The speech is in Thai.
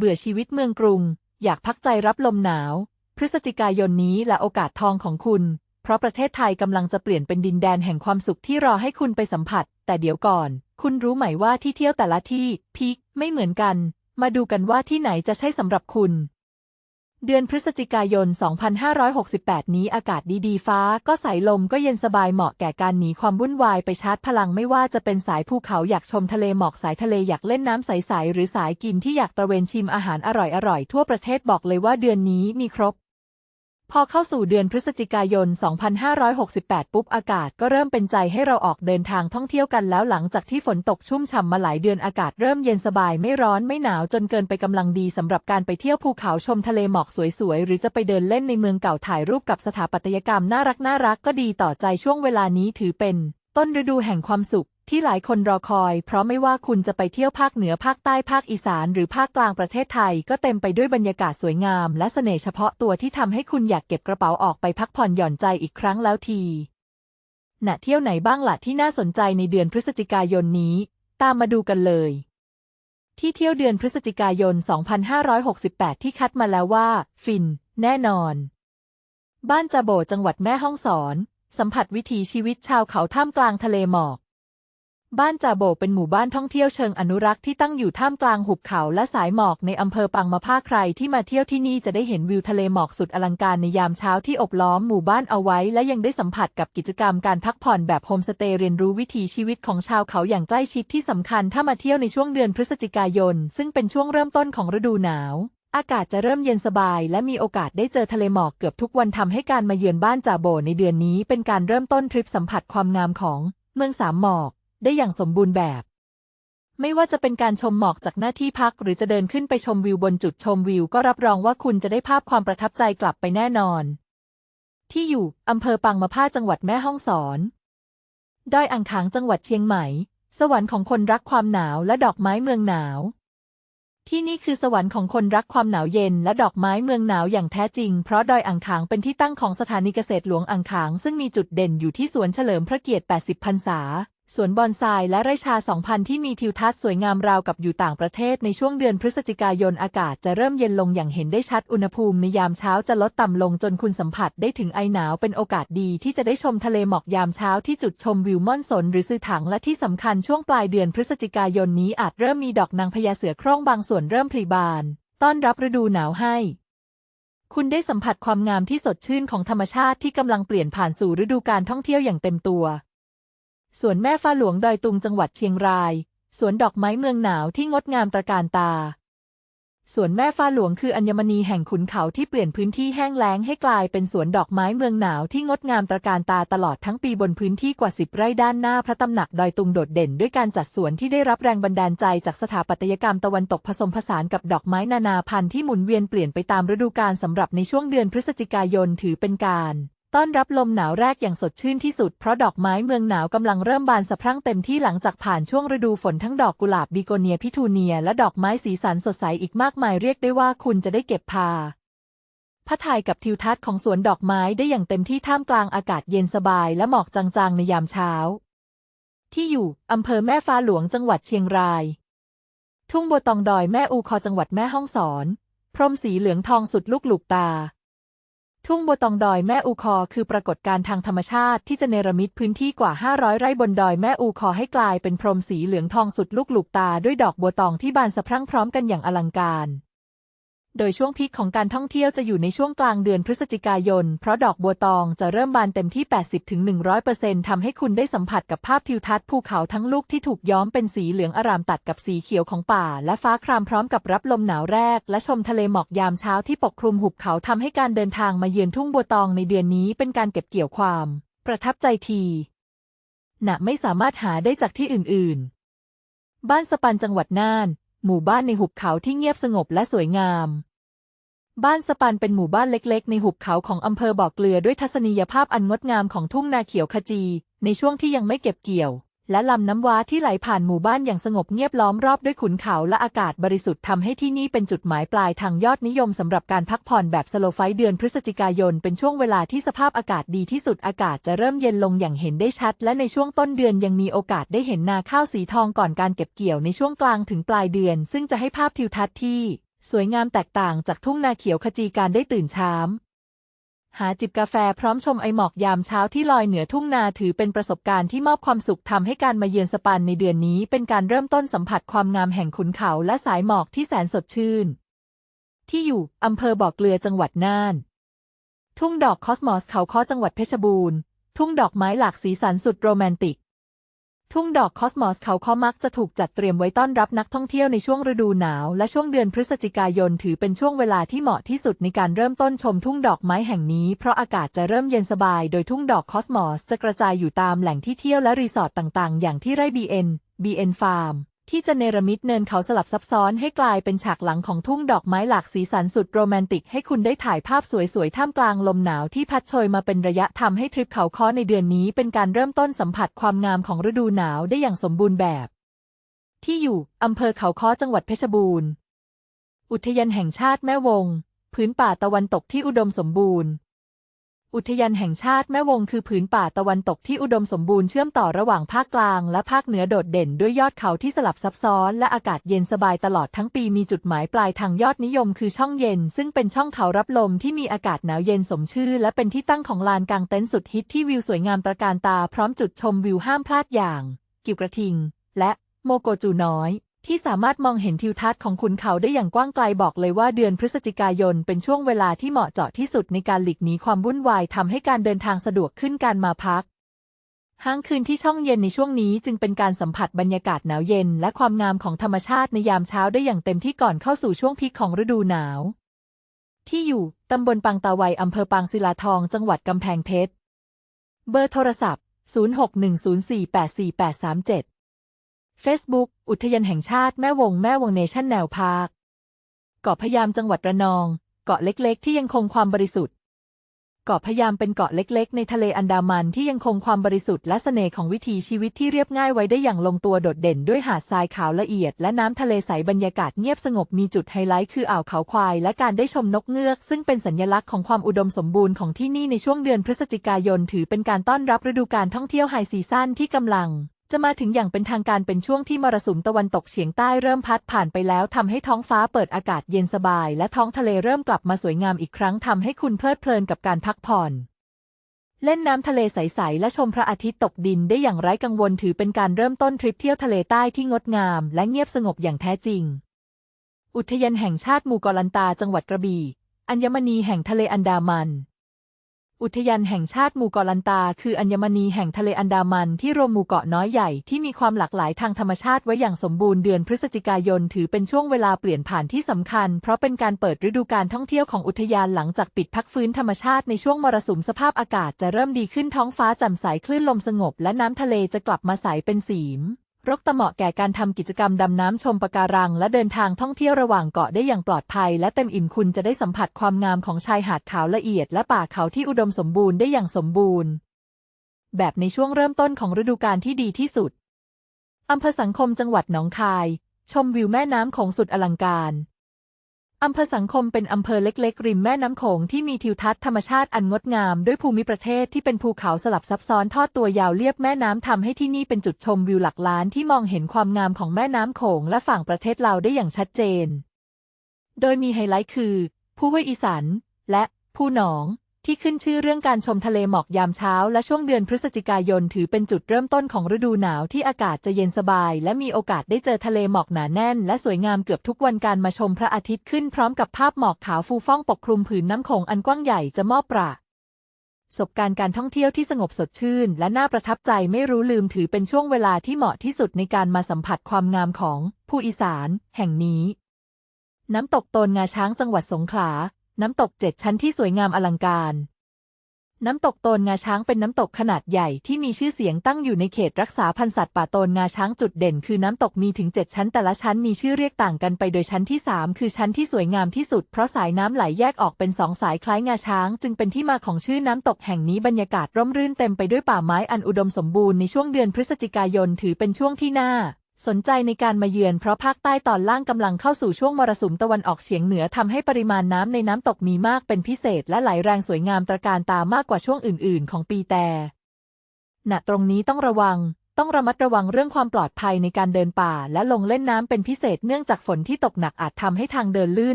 เบื่อชีวิตเมืองกรุง อยากพักใจรับลมหนาว พฤศจิกายนนี้และโอกาสทองของคุณ เพราะประเทศไทยกำลังจะเปลี่ยนเป็นดินแดนแห่งความสุขที่รอให้คุณไปสัมผัส แต่เดี๋ยวก่อน คุณรู้ไหมว่าที่เที่ยวแต่ละที่พีคไม่เหมือนกัน มาดูกันว่าที่ไหนจะใช่สำหรับคุณ เดือนพฤศจิกายน 2568 นี้อากาศดีๆ ฟ้าก็ใสลมก็เย็นสบายเหมาะแก่การหนีความวุ่นวายไปชาร์จพลังไม่ว่าจะเป็นสายภูเขาอยากชมทะเลหมอกสายทะเลอยากเล่นน้ำใสๆหรือสายกินที่อยากตระเวนชิมอาหารอร่อยๆ ทั่วประเทศบอกเลยว่าเดือนนี้มีครบ พอเข้าสู่เดือนพฤศจิกายน 2568 ปุ๊บอากาศก็เริ่มเป็นใจให้เราออกเดินทางท่องเที่ยวกันแล้วหลังจากที่ฝนตกชุ่มฉ่ำมาหลายเดือนอากาศเริ่มเย็นสบายไม่ร้อนไม่หนาวจนเกินไปกำลังดีสำหรับการไปเที่ยวภูเขาชมทะเลหมอกสวยๆ หรือจะไปเดินเล่นในเมืองเก่าถ่ายรูปกับสถาปัตยกรรมน่ารักน่ารักก็ดีต่อใจช่วงเวลานี้ถือเป็น ต้นฤดูแห่งความสุข ที่หลายคนรอคอย เพราะไม่ว่าคุณจะไปเที่ยวภาคเหนือภาคใต้ภาคอีสาน หรือภาคกลางประเทศไทย ก็เต็มไปด้วยบรรยากาศสวยงาม และเสน่ห์เฉพาะตัวที่ทำให้คุณอยากเก็บกระเป๋าออกไปพักผ่อนหย่อนใจอีกครั้งแล้วทีณเที่ยวไหนบ้างล่ะที่น่าสนใจในเดือนพฤศจิกายนนี้ ตามมาดูกันเลย ที่เที่ยวเดือนพฤศจิกายน 2568 ที่คัดมาแล้วว่า ฟิน แน่นอน บ้านจาโบจังหวัดแม่ฮ่องสอน สัมผัสวิถีชีวิตชาวเขาท่ามกลางทะเลหมอก บ้านจ่าโบเป็นหมู่บ้านท่องเที่ยวเชิงอนุรักษ์ที่ตั้งอยู่ท่ามกลางหุบเขาและสายหมอกในอำเภอปังมะพร้าใครที่มาเที่ยวที่นี่จะได้เห็นวิวทะเลหมอกสุดอลังการในยามเช้าที่อบล้อมหมู่บ้านเอาไว้ และยังได้สัมผัสกับกิจกรรมการพักผ่อนแบบโฮมสเตย์เรียนรู้วิถีชีวิตของชาวเขาอย่างใกล้ชิดที่สำคัญถ้ามาเที่ยวในช่วงเดือนพฤศจิกายน ซึ่งเป็นช่วงเริ่มต้นของฤดูหนาวอากาศจะเริ่มเย็นสบาย และมีโอกาสได้เจอทะเลหมอกเกือบทุกวันทำให้การมาเยือนบ้านจ่าโบในเดือนนี้ เป็นการเริ่มต้นทริปสัมผัสความงามของเมืองสามหมอก ได้อย่างสมบูรณ์แบบ ไม่ว่าจะเป็นการชมหมอกจากหน้าที่พัก หรือจะเดินขึ้นไปชมวิวบนจุดชมวิว ก็รับรองว่าคุณจะได้ภาพความประทับใจกลับไปแน่นอน ที่อยู่อำเภอปังมะพร้าจังหวัดแม่ฮ่องสอนดอยอ่างขางจังหวัดเชียงใหม่ สวรรค์ของคนรักความหนาวและดอกไม้เมืองหนาว ที่นี่คือสวรรค์ของคนรักความหนาวเย็นและดอกไม้เมืองหนาวอย่างแท้จริง เพราะดอยอ่างขางเป็นที่ตั้งของสถานีเกษตรหลวงอ่างขาง ซึ่งมีจุดเด่นอยู่ที่สวนเฉลิมพระเกียรติ 80 พรรษา สวนบอนไซและไร่ชา 2,000 ที่มีทิวทัศน์สวยงามราวกับอยู่ต่างประเทศในช่วงเดือนพฤศจิกายนอากาศจะเริ่มเย็นลงอย่างเห็นได้ชัดอุณหภูมิในยามเช้าจะลดต่ำลงจนคุณสัมผัสได้ถึงไอหนาวเป็นโอกาสดีที่จะได้ชมทะเลหมอกยามเช้าที่จุดชมวิวม่อนสนหรือซื้อถังและที่สำคัญช่วงปลายเดือนพฤศจิกายนนี้อาจเริ่มมีดอกนางพญาเสือโคร่งบางส่วนเริ่มผลิบาน ต้อนรับฤดูหนาวให้คุณได้สัมผัสความงามที่สดชื่นของธรรมชาติที่กำลังเปลี่ยนผ่านสู่ฤดูการท่องเที่ยวอย่างเต็มตัว สวนแม่ฟ้าหลวงดอยตุงจังหวัดเชียงราย สวนดอกไม้เมืองหนาวที่งดงามตระการตา สวนแม่ฟ้าหลวงคืออัญมณีแห่งขุนเขาที่เปลี่ยนพื้นที่แห้งแล้งให้กลายเป็นสวนดอกไม้เมืองหนาวที่งดงามตระการตาตลอดทั้งปีบนพื้นที่กว่าสิบไร่ด้านหน้าพระตำหนักดอยตุงโดดเด่นด้วยการจัดสวนที่ได้รับแรงบันดาลใจจากสถาปัตยกรรมตะวันตกผสมผสานกับดอกไม้นานาพันธุ์ที่หมุนเวียนเปลี่ยนไปตามฤดูกาลสำหรับในช่วงเดือนพฤศจิกายนถือเป็นการ ต้อนรับลมหนาวแรกอย่างสดชื่นที่สุดเพราะดอกไม้เมืองหนาวกำลังเริ่มบานสะพรั่งเต็มที่หลังจากผ่านช่วงฤดูฝนทั้งดอกกุหลาบบิโกเนียพิทูเนีย และดอกไม้สีสันสดใสอีกมากมายเรียกได้ว่าคุณจะได้เก็บพาพระถ่ายกับทิวทัศน์ของสวนดอกไม้ได้อย่างเต็มที่ท่ามกลางอากาศเย็นสบายและหมอกจางๆในยามเช้า ที่อยู่อำเภอแม่ฟ้าหลวงจังหวัดเชียงราย ทุ่งบัวตองดอยแม่อูคอจังหวัดแม่ฮ่องสอน พรมสีเหลืองทองสุดลูกหลูกตา ทุ่งบัวตองดอยแม่อูคอคือปรากฏการณ์ทางธรรมชาติที่จะเนรมิตพื้นที่กว่า 500 ไร่บนดอยแม่อูคอให้กลายเป็นพรมสีเหลืองทองสุดลูกหลูกตาด้วยดอกบัวตองที่บานสะพรั่งพร้อมกันอย่างอลังการ โดยช่วงพีคของการท่องเที่ยวจะอยู่ในช่วงกลางเดือนพฤศจิกายน เพราะดอกบัวตองจะเริ่มบานเต็มที่ 80-100%ทำให้คุณได้สัมผัสกับภาพทิวทัศน์ภูเขาทั้งลูกที่ถูกย้อมเป็นสีเหลืองอารามตัดกับสีเขียวของป่า และฟ้าครามพร้อมกับรับลมหนาวแรก และชมทะเลหมอกยามเช้าที่ปกคลุมหุบเขาทำให้การเดินทางมาเยือนทุ่งบัวตองในเดือนนี้เป็นการเก็บเกี่ยวความ ประทับใจทีหนะไม่สามารถหาได้จากที่อื่น ๆ บ้านสปันจังหวัดน่าน หมู่บ้านในหุบเขาที่เงียบสงบและสวยงาม บ้านสปันเป็นหมู่บ้านเล็กๆ ในหุบเขาของอำเภอบ่อเกลือด้วยทัศนียภาพอันงดงามของทุ่งนาเขียวขจี ในช่วงที่ยังไม่เก็บเกี่ยว และลำน้ำว้าที่ไหลผ่านหมู่บ้านอย่างสงบเงียบล้อมรอบด้วยขุนเขาและอากาศบริสุทธิ์ทำให้ที่นี่เป็นจุดหมายปลายทางยอดนิยมสำหรับการพักผ่อนแบบสโลว์ไฟเดือนพฤศจิกายน เป็นช่วงเวลาที่สภาพอากาศดีที่สุดอากาศจะเริ่มเย็นลงอย่างเห็นได้ชัด และในช่วงต้นเดือนยังมีโอกาสได้เห็นนาข้าวสีทองก่อนการเก็บเกี่ยวในช่วงกลางถึงปลายเดือน ซึ่งจะให้ภาพทิวทัศน์ที่ สวยงามแตกต่างจากทุ่งนาเขียวขจีการได้ตื่นเช้าหาจิบกาแฟพร้อมชมไอหมอกยามเช้าที่ลอยเหนือทุ่งนาถือเป็นประสบการณ์ที่มอบความสุขทำให้การมาเยือนสปันในเดือนนี้เป็นการเริ่มต้นสัมผัสความงามแห่งขุนเขาและสายหมอกที่แสนสดชื่น ที่อยู่อำเภอบ่อเกลือจังหวัดน่าน ทุ่งดอกคอสมอสเขาค้อจังหวัดเพชรบูรณ์ ทุ่งดอกไม้หลากสีสันสุดโรแมนติก ทุ่งดอกคอสมอสเขาค้อมักจะถูกจัดเตรียมไว้ต้อนรับนักท่องเที่ยวในช่วงฤดูหนาว และช่วงเดือนพฤศจิกายนถือเป็นช่วงเวลาที่เหมาะที่สุดในการเริ่มต้นชมทุ่งดอกไม้แห่งนี้ เพราะอากาศจะเริ่มเย็นสบายโดยทุ่งดอกคอสมอสจะกระจายอยู่ตามแหล่งที่เที่ยวและรีสอร์ทต่างๆ อย่างที่ไร่ BN BN Farm ที่จะเนรมิตเนินเขาสลับซับซ้อนให้กลายเป็นฉากหลังของทุ่งดอกไม้หลากสีสันสุดโรแมนติกให้คุณได้ถ่ายภาพสวยๆ ท่ามกลางลมหนาวที่พัดโชยมาเป็นระยะทำให้ทริปเขาค้อในเดือนนี้เป็นการเริ่มต้นสัมผัสความงามของฤดูหนาวได้อย่างสมบูรณ์แบบ ที่อยู่อำเภอเขาค้อจังหวัดเพชรบูรณ์ อุทยานแห่งชาติแม่วง พื้นป่าตะวันตกที่อุดมสมบูรณ์ อุทยานแห่งชาติแม่วงคือผืนป่าตะวันตกที่อุดมสมบูรณ์เชื่อมต่อระหว่างภาคกลางและภาคเหนือโดดเด่นด้วยยอดเขาที่สลับซับซ้อนและอากาศเย็นสบายตลอดทั้งปีมีจุดหมายปลายทางยอดนิยมคือช่องเย็น ซึ่งเป็นช่องเขารับลมที่มีอากาศหนาวเย็นสมชื่อ และเป็นที่ตั้งของลานกางเต็นท์สุดฮิตที่วิวสวยงามตระการตาพร้อมจุดชมวิวห้ามพลาดอย่าง กิวกระทิง และโมโกจูน้อย ที่สามารถมองเห็นทิวทัศน์ของขุนเขาได้อย่างกว้างไกลบอกเลยว่าเดือนพฤศจิกายนเป็นช่วงเวลาที่เหมาะเจาะที่สุดในการหลีกหนีความวุ่นวายทำให้การเดินทางสะดวกขึ้นการมาพักห้างคืนที่ช่องเย็นในช่วงนี้จึงเป็นการสัมผัสบรรยากาศหนาวเย็น และความงามของธรรมชาติในยามเช้าได้อย่างเต็มที่ก่อนเข้าสู่ช่วงพีคของฤดูหนาว ที่อยู่ ตำบลปังตาไวอำเภอปางศิลาทอง จังหวัดกำแพงเพชร เบอร์โทรศัพท์ 0610484837 Facebook อุทยานแห่งชาติแม่วงแม่วงเนชั่นแนวพาร์คเกาะพยามจังหวัดระนอง เกาะเล็กๆ ที่ยังคงความบริสุทธิ์ เกาะพยามเป็นเกาะเล็กๆ ในทะเลอันดามันที่ยังคงความบริสุทธิ์และเสน่ห์ของวิถีชีวิตที่เรียบง่ายไว้ได้อย่างลงตัวโดดเด่นด้วยหาดทรายขาวละเอียด และน้ำทะเลใสบรรยากาศเงียบสงบมีจุดไฮไลท์คืออ่าวเขาควาย และการได้ชมนกเงือก ซึ่งเป็นสัญลักษณ์ของความอุดมสมบูรณ์ของที่นี่ในช่วงเดือนพฤศจิกายนถือเป็นการต้อนรับฤดูการท่องเที่ยวไฮซีซั่นที่กำลัง จะมาถึงอย่างเป็นทางการเป็นช่วงที่มรสุมตะวันตกเฉียงใต้เริ่มพัดผ่านไปแล้วทำให้ท้องฟ้าเปิดอากาศเย็นสบาย และท้องทะเลเริ่มกลับมาสวยงามอีกครั้งทำให้คุณเพลิดเพลินกับการพักผ่อน เล่นน้ำทะเลใส ๆ และชมพระอาทิตย์ตกดินได้อย่างไร้กังวลถือเป็นการเริ่มต้นทริปเที่ยวทะเลใต้ที่งดงาม และเงียบสงบอย่างแท้จริง อุทยานแห่งชาติหมู่เกาะลันตาจังหวัดกระบี่ อัญมณีแห่งทะเลอันดามัน อุทยานแห่งชาติหมู่เกาะลันตา คืออัญมณีแห่งทะเลอันดามันที่รวมหมู่เกาะน้อยใหญ่ที่มีความหลากหลายทางธรรมชาติไว้อย่างสมบูรณ์เดือนพฤศจิกายนถือเป็นช่วงเวลาเปลี่ยนผ่านที่สำคัญ เพราะเป็นการเปิดฤดูการท่องเที่ยวของอุทยานหลังจากปิดพักฟื้นธรรมชาติในช่วงมรสุมสภาพอากาศจะเริ่มดีขึ้นท้องฟ้าแจ่มใสคลื่นลมสงบ และน้ำทะเลจะกลับมาใสเป็นสีม รกตะเหมาะแก่การทำกิจกรรมดำน้ำชมปะการัง และเดินทางท่องเที่ยวระหว่างเกาะได้อย่างปลอดภัย และเต็มอิ่มคุณจะได้สัมผัสความงามของชายหาดขาวละเอียด และป่าเขาที่อุดมสมบูรณ์ได้อย่างสมบูรณ์ แบบในช่วงเริ่มต้นของฤดูกาลที่ดีที่สุดอำเภอสังคมจังหวัดหนองคาย ชมวิวแม่น้ำของสุดอลังการ อำเภอสังคมเป็นอำเภอเล็กๆ ริมแม่น้ำโขงที่มีทิวทัศน์ธรรมชาติอันงดงาม ด้วยภูมิประเทศที่เป็นภูเขาสลับซับซ้อนทอดตัวยาวเลียบแม่น้ำทำให้ที่นี่เป็นจุดชมวิวหลักล้านที่มองเห็นความงามของแม่น้ำโขงและฝั่งประเทศลาวได้อย่างชัดเจน โดยมีไฮไลท์คือ ภูห้วยอีสันและภูหนอง ที่ขึ้นชื่อเรื่องการชมทะเลหมอกยามเช้า และช่วงเดือนพฤศจิกายนถือเป็นจุดเริ่มต้นของฤดูหนาวที่อากาศจะเย็นสบาย และมีโอกาสได้เจอทะเลหมอกหนาแน่น และสวยงามเกือบทุกวันการมาชมพระอาทิตย์ขึ้นพร้อมกับภาพหมอกขาวฟูฟ่องปกคลุมผืนน้ำโขงอันกว้างใหญ่จะมอบประสบการณ์การท่องเที่ยวที่สงบสดชื่น และน่าประทับใจไม่รู้ลืมถือเป็นช่วงเวลาที่เหมาะที่สุดในการมาสัมผัสความงามของผู้อีสาน แห่งนี้ น้ำตกโตนงาช้างจังหวัดสงขลา น้ำตกเจ็ดชั้นที่สวยงามอลังการ น้ำตกโตนงาช้างเป็นน้ำตกขนาดใหญ่ที่มีชื่อเสียงตั้งอยู่ในเขตรักษาพันธุ์สัตว์ป่าโตนงาช้างจุดเด่นคือน้ำตกมีถึง7ชั้นแต่ละชั้นมีชื่อเรียกต่างกันไปโดยชั้นที่3คือชั้นที่สวยงามที่สุดเพราะสายน้ำไหลแยกออกเป็นสองสายคล้ายงาช้าง จึงเป็นที่มาของชื่อน้ำตกแห่งนี้บรรยากาศร่มรื่นเต็มไปด้วยป่าไม้อันอุดมสมบูรณ์ในช่วงเดือนพฤศจิกายนถือเป็นช่วงที่น่า สนใจในการมาเยือนเพราะภาคใต้ตอนล่างกำลังเข้าสู่ช่วงมรสุมตะวันออกเฉียงเหนือทำให้ปริมาณน้ำในน้ำตกมีมากเป็นพิเศษและไหลแรงสวยงามตระการตามากกว่าช่วงอื่น ๆ ของปีแต่ณตรงนี้ต้องระวัง ต้องระมัดระวังเรื่องความปลอดภัยในการเดินป่าและลงเล่นน้ำเป็นพิเศษเนื่องจากฝนที่ตกหนักอาจทำให้ทางเดินลื่น